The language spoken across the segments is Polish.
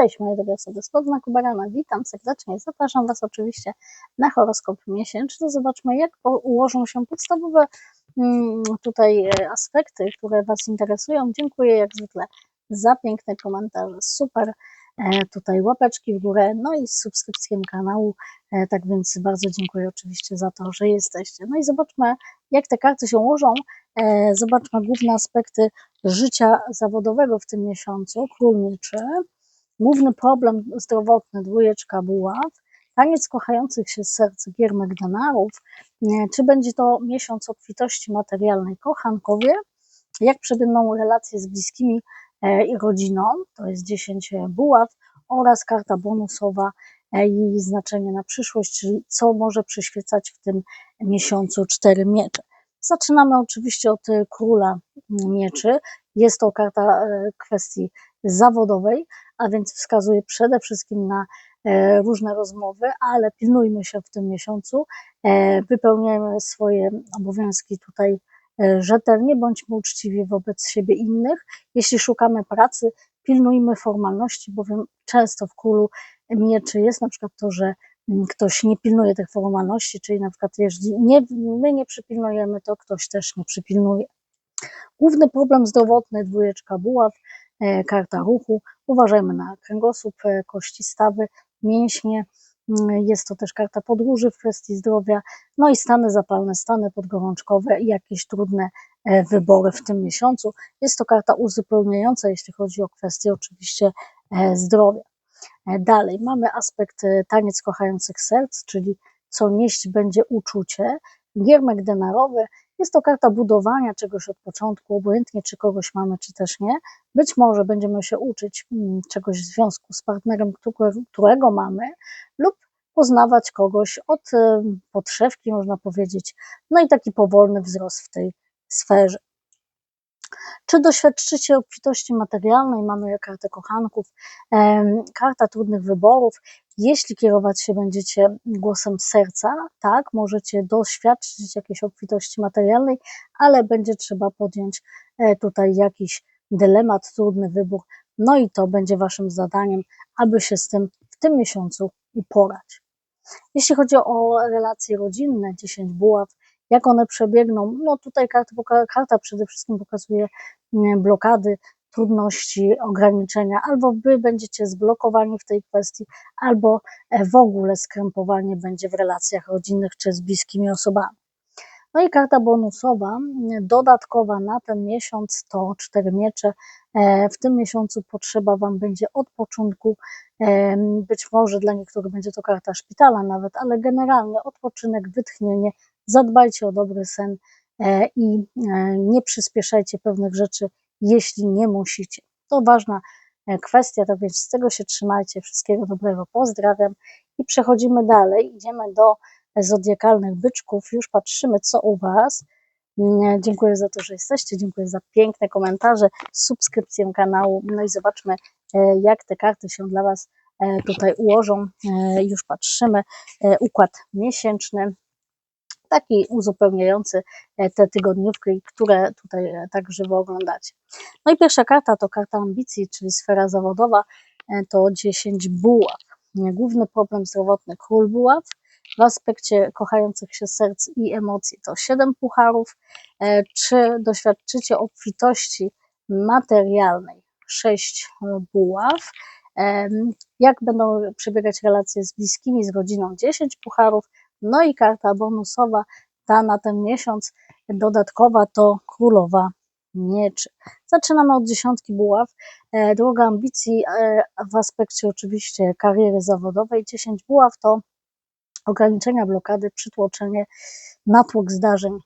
Cześć moje drogie osoby spod znaku barana, witam serdecznie, zapraszam Was oczywiście na horoskop miesięczny. Zobaczmy jak ułożą się podstawowe mm, tutaj e, aspekty, które Was interesują. Dziękuję jak zwykle za piękne komentarze, super e, tutaj łapeczki w górę, no i z subskrypcją kanału, e, tak więc bardzo dziękuję oczywiście za to, że jesteście. No i zobaczmy jak te karty się ułożą, zobaczmy główne aspekty życia zawodowego w tym miesiącu, król Główny problem zdrowotny, dwójeczka buław, taniec kochających się serc gier Magdanarów, czy będzie to miesiąc obfitości materialnej kochankowie, jak przebiegną relacje z bliskimi e, i rodziną, to jest 10 buław, oraz karta bonusowa, e, jej znaczenie na przyszłość, czyli co może przyświecać w tym miesiącu cztery miecze. Zaczynamy oczywiście od króla mieczy. Jest to karta e, kwestii zawodowej, a więc wskazuje przede wszystkim na e, różne rozmowy, ale pilnujmy się w tym miesiącu, e, wypełniajmy swoje obowiązki tutaj e, rzetelnie, bądźmy uczciwi wobec siebie innych. Jeśli szukamy pracy, pilnujmy formalności, bowiem często w królu mieczy jest na przykład to, że ktoś nie pilnuje tych formalności, czyli na przykład jeżeli nie, my nie przypilnujemy, to ktoś też nie przypilnuje. Główny problem zdrowotny, dwójeczka buław, karta ruchu. Uważajmy na kręgosłup, e, kości stawy, mięśnie. Mm, jest to też karta podróży w kwestii zdrowia, no i stany zapalne, stany podgorączkowe i jakieś trudne e, wybory w tym miesiącu. Jest to karta uzupełniająca, jeśli chodzi o kwestie oczywiście zdrowia. Dalej mamy aspekt taniec kochających serc, czyli co nieść będzie uczucie. Giermek denarowy jest to karta budowania czegoś od początku, obojętnie czy kogoś mamy, czy też nie. Być może będziemy się uczyć mm, czegoś w związku z partnerem, którego mamy, lub poznawać kogoś od podszewki, można powiedzieć. No i taki powolny wzrost w tej sferze. Czy doświadczycie obfitości materialnej? Mamy kartę kochanków, karta trudnych wyborów. Jeśli kierować się będziecie głosem serca, tak, możecie doświadczyć jakiejś obfitości materialnej, ale będzie trzeba podjąć e, tutaj jakiś dylemat, trudny wybór. No i to będzie waszym zadaniem, aby się z tym w tym miesiącu uporać. Jeśli chodzi o relacje rodzinne, 10 buław, jak one przebiegną, no tutaj karta, karta przede wszystkim pokazuje mm, blokady, trudności, ograniczenia, albo wy będziecie zblokowani w tej kwestii, albo e, w ogóle skrępowanie będzie w relacjach rodzinnych czy z bliskimi osobami. No i karta bonusowa, dodatkowa na ten miesiąc to cztery miecze. E, w tym miesiącu potrzeba Wam będzie odpoczynku. E, być może dla niektórych będzie to karta szpitala nawet, ale generalnie odpoczynek, wytchnienie. Zadbajcie o dobry sen i nie przyspieszajcie pewnych rzeczy jeśli nie musicie. To ważna e, kwestia, tak więc z tego się trzymajcie. Wszystkiego dobrego, pozdrawiam i przechodzimy dalej. Idziemy do zodiakalnych byczków. Już patrzymy, co u Was. Mm, dziękuję za to, że jesteście. Dziękuję za piękne komentarze, subskrypcję kanału. No i zobaczmy, e, jak te karty się dla Was e, tutaj ułożą. Już patrzymy. Układ miesięczny taki uzupełniający e, te tygodniówki, które tutaj e, tak żywo oglądacie. No i pierwsza karta to karta ambicji, czyli sfera zawodowa, e, to 10 buław. Główny problem zdrowotny król buław, w aspekcie kochających się serc i emocji to 7 pucharów. Czy doświadczycie obfitości materialnej? 6 buław. Jak będą przebiegać relacje z bliskimi, z rodziną? 10 pucharów. No i karta bonusowa, ta na ten miesiąc dodatkowa to Królowa Mieczy. Zaczynamy od dziesiątki buław. E, droga ambicji e, w aspekcie oczywiście kariery zawodowej. 10 buław to ograniczenia, blokady, przytłoczenie, natłok zdarzeń.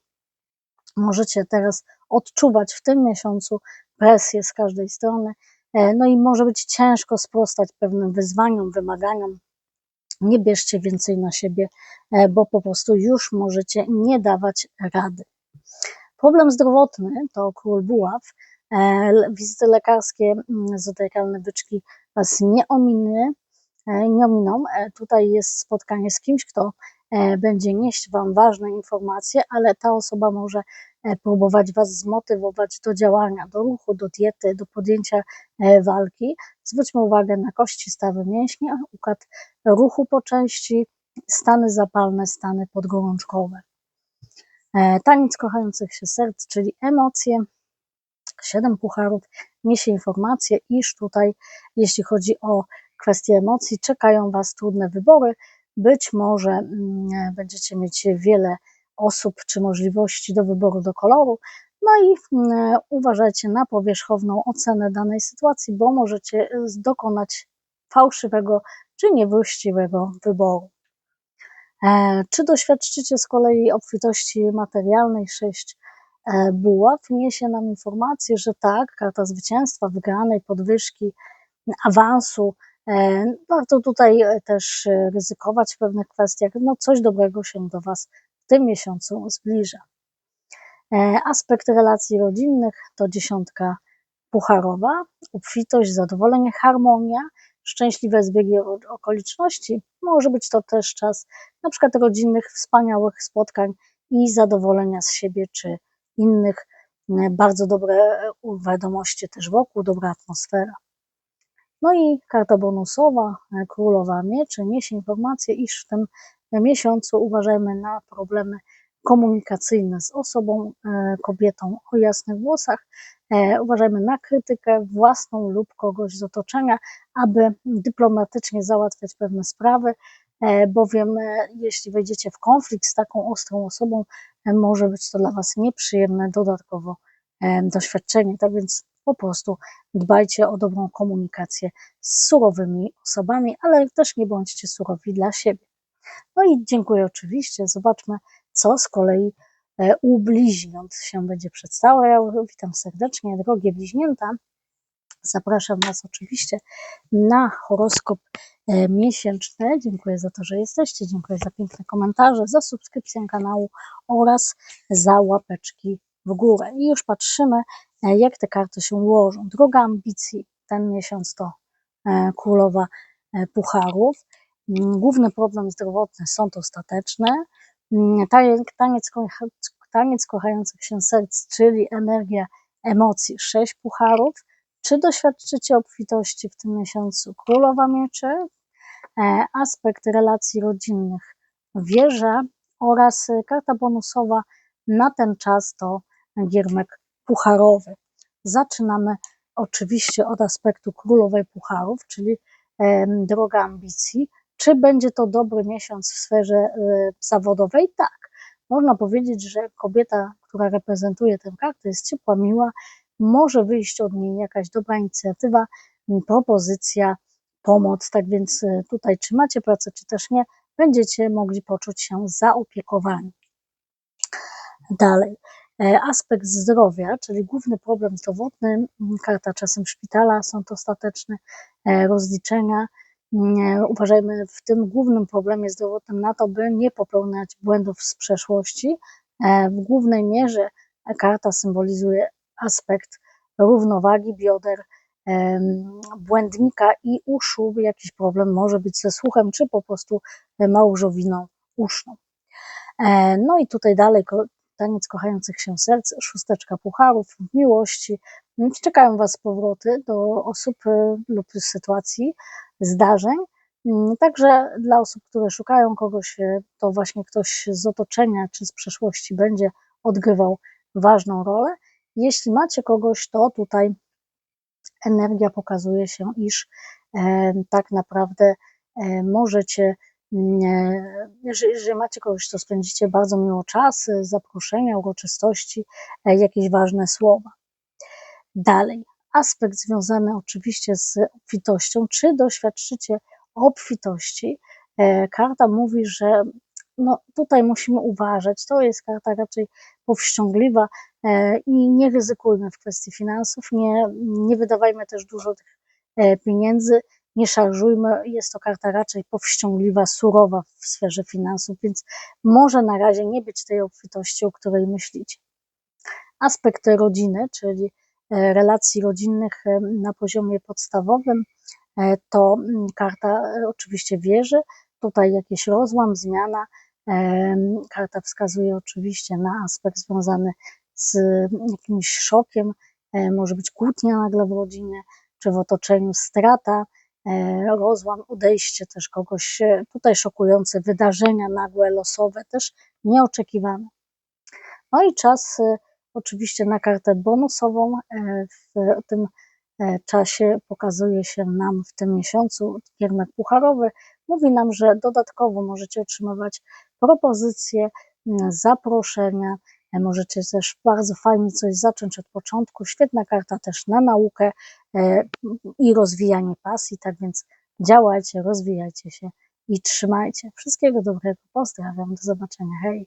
Możecie teraz odczuwać w tym miesiącu presję z każdej strony. E, no i może być ciężko sprostać pewnym wyzwaniom, wymaganiom, nie bierzcie więcej na siebie, e, bo po prostu już możecie nie dawać rady. Problem zdrowotny to król buław. E, wizyty lekarskie, zodiakalne byczki Was nie ominy, e, nie ominą. Tutaj jest spotkanie z kimś, kto będzie nieść Wam ważne informacje, ale ta osoba może próbować Was zmotywować do działania, do ruchu, do diety, do podjęcia e, walki. Zwróćmy uwagę na kości, stawy mięśnie, układ ruchu po części, stany zapalne, stany podgorączkowe. Taniec kochających się serc, czyli emocje, siedem pucharów niesie informację, iż tutaj, jeśli chodzi o kwestie emocji, czekają Was trudne wybory. Być może mm, będziecie mieć wiele osób czy możliwości do wyboru do koloru. No i mm, uważajcie na powierzchowną ocenę danej sytuacji, bo możecie y, dokonać fałszywego czy niewłaściwego wyboru. E, czy doświadczycie z kolei obfitości materialnej 6 e, buław? Niesie nam informację, że tak, karta zwycięstwa, wygranej, podwyżki, awansu. E, warto tutaj też ryzykować w pewnych kwestiach. No, coś dobrego się do Was w tym miesiącu zbliża. Aspekt relacji rodzinnych to dziesiątka pucharowa, obfitość, zadowolenie, harmonia, szczęśliwe zbiegi okoliczności. Może być to też czas na przykład rodzinnych, wspaniałych spotkań i zadowolenia z siebie czy innych. Bardzo dobre wiadomości też wokół, dobra atmosfera. No i karta bonusowa, królowa mieczy, niesie informację, iż w tym miesiącu uważajmy na problemy komunikacyjne z osobą, e, kobietą o jasnych włosach. E, uważajmy na krytykę własną lub kogoś z otoczenia, aby dyplomatycznie załatwiać pewne sprawy, e, bowiem jeśli wejdziecie w konflikt z taką ostrą osobą, może być to dla Was nieprzyjemne dodatkowo doświadczenie. Tak więc po prostu dbajcie o dobrą komunikację z surowymi osobami, ale też nie bądźcie surowi dla siebie. No i dziękuję oczywiście. Zobaczmy, co z kolei e, u bliźniąt się będzie przedstawiał. Witam serdecznie, drogie bliźnięta. Zapraszam Was oczywiście na horoskop e, miesięczny. Dziękuję za to, że jesteście. Dziękuję za piękne komentarze, za subskrypcję kanału oraz za łapeczki w górę. I już patrzymy, e, jak te karty się ułożą. Droga ambicji ten miesiąc to królowa pucharów. Mm, główny problem zdrowotny, sąd ostateczny, mm, taniec, taniec kochających się serc, czyli energia emocji, sześć pucharów. Czy doświadczycie obfitości w tym miesiącu? Królowa mieczy, e, aspekt relacji rodzinnych, wieża oraz karta bonusowa na ten czas to giermek pucharowy. Zaczynamy oczywiście od aspektu królowej pucharów, czyli droga ambicji. Czy będzie to dobry miesiąc w sferze e, zawodowej? Tak. Można powiedzieć, że kobieta, która reprezentuje tę kartę, jest ciepła, miła, może wyjść od niej jakaś dobra inicjatywa, propozycja, pomoc. Tak więc e, tutaj, czy macie pracę, czy też nie, będziecie mogli poczuć się zaopiekowani. Dalej. E, aspekt zdrowia, czyli główny problem zdrowotny, karta czasem szpitala, są to ostateczne rozliczenia, uważajmy w tym głównym problemie zdrowotnym na to, by nie popełniać błędów z przeszłości. E, w głównej mierze karta symbolizuje aspekt równowagi bioder, błędnika i uszu. Jakiś problem może być ze słuchem, czy po prostu małżowiną uszną. E, no i tutaj dalej taniec kochających się serc, szósteczka pucharów, miłości. Czekają Was powroty do osób e, lub sytuacji, zdarzeń. Mm, także dla osób, które szukają kogoś, e, to właśnie ktoś z otoczenia czy z przeszłości będzie odgrywał ważną rolę. Jeśli macie kogoś, to tutaj energia pokazuje się, iż e, tak naprawdę e, możecie, mm, jeżeli macie kogoś, to spędzicie bardzo miło czas, zaproszenia, uroczystości, jakieś ważne słowa. Dalej, aspekt związany oczywiście z obfitością, czy doświadczycie obfitości. E, karta mówi, że no, tutaj musimy uważać, to jest karta raczej powściągliwa e, i nie ryzykujmy w kwestii finansów, nie, nie wydawajmy też dużo tych e, pieniędzy, nie szarżujmy, jest to karta raczej powściągliwa, surowa w sferze finansów, więc może na razie nie być tej obfitości, o której myślicie. Aspekty rodziny, czyli relacji rodzinnych e, na poziomie podstawowym, e, to mm, karta oczywiście wieży, tutaj jakiś rozłam, zmiana. Karta wskazuje oczywiście na aspekt związany z jakimś szokiem, e, może być kłótnia nagle w rodzinie, czy w otoczeniu strata, e, rozłam, odejście też kogoś, e, tutaj szokujące wydarzenia nagłe, losowe, też nieoczekiwane. No i czas oczywiście na kartę bonusową. W tym czasie pokazuje się nam w tym miesiącu kierunek pucharowy. Mówi nam, że dodatkowo możecie otrzymywać propozycje, zaproszenia, możecie też bardzo fajnie coś zacząć od początku. Świetna karta też na naukę i rozwijanie pasji, tak więc działajcie, rozwijajcie się i trzymajcie. Wszystkiego dobrego, pozdrawiam, do zobaczenia, hej!